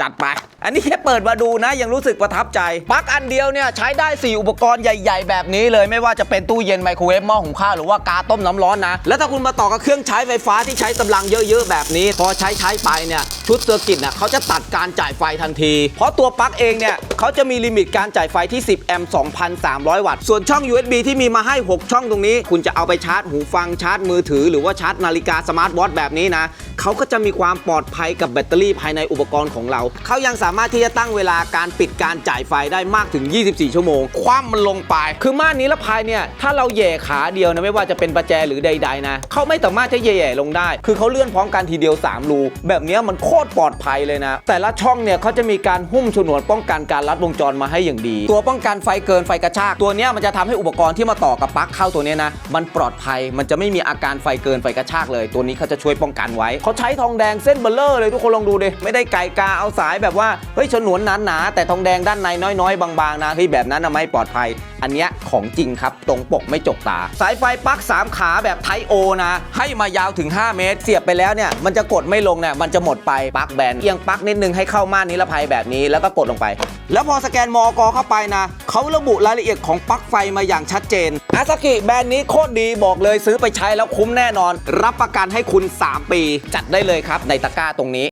จัดไป อันนี้แค่เปิดมาดูนะ ยังรู้สึกประทับใจปลั๊กอันเดียวเนี่ยใช้ได้ 4 อุปกรณ์ใหญ่ ๆ แบบนี้เลยไม่ว่าจะเป็นตู้เย็นไมโครเวฟหม้อหุงข้าวหรือว่ากาต้มน้ำร้อนนะ แล้วถ้าคุณมาต่อกับเครื่องใช้ไฟฟ้าที่ใช้กำลังเยอะ ๆ แบบนี้ พอใช้ใช้ไปเนี่ยชุดเซอร์กิตเนี่ยเขาจะตัดการจ่ายไฟทันที เพราะตัวปลั๊กเองเนี่ยเขาจะมีลิมิตการจ่ายไฟที่ 10 แอมป์2,300 วัตต์ ส่วนช่อง USB ที่มีมาให้ 6 ช่องตรงนี้ คุณจะเอาไปชาร์จหูฟังชาร์จมือถือ หรือว่าชาร์จนาฬิกาสมาร์ทวอทแบบนี้นะ เขาก็จะมีความปลอดภัยกับแบตเตอรี่ภายในอุปกรณ์ของเรา เขายังสามารถที่จะตั้งเวลาการปิดการจ่ายไฟได้มากถึง 24 ชั่วโมง คว่ำมันลงไป คือม่านนิรภัยเนี่ย ถ้าเราแย่ขาเดียวนะไม่ว่าจะเป็นประแจหรือใด ๆ นะ เขาไม่สามารถจะแย่ๆลงได้ คือเขาเลื่อนพร้อมกันทีเดียว 3 รู แบบนี้มันโคตรปลอดภัยเลยนะ แต่ละช่องเนี่ยเขาจะมีการหุ้มฉนวนป้องกันการลัดวงจรมาให้อย่างดี ตัวป้องกันไฟเกินไฟกระชาก ตัวเนี้ยมันจะทำให้อุปกรณ์ที่มาต่อกับปลั๊กเข้าตัวเนี้ยนะ มันปลอดภัย มันจะไม่มีอาการไฟเกินไฟกระชากเลย ตัวนี้เขาจะช่วยป้องกันไว้เขาใช้ทองแดงเส้นเบลเลอร์เลยทุกคนลองดูดิไม่ได้ไก่กาเอาสายแบบว่าเฮ้ยฉนวนหนาๆแต่ทองแดงด้านในน้อยๆ บางๆนะเฮ้ยแบบนั้นนะไม่ปลอดภัย อันเนี้ยของจริงครับ ตรงปกไม่จกตา สายไฟปลั๊ก3 ขาแบบไทโอนะ ให้มายาวถึง 5 เมตร เสียบไปแล้วเนี่ยมันจะกดไม่ลงเนี่ยมันจะหมดไปปลั๊กแบนเอียงปลั๊กนิดนึงให้เข้าม่านนิรภัยแบบนี้แล้วก็กดลงไป แล้วพอสแกนมอกเข้าไปนะเขาระบุรายละเอียดของปลั๊กไฟมาอย่างชัดเจนอาซากิแบรนด์นี้โคตรดีบอกเลยซื้อไปใช้แล้วคุ้มแน่นอน รับประกันให้คุณ 3 ปีจัดได้เลยครับในตะกร้าตรงนี้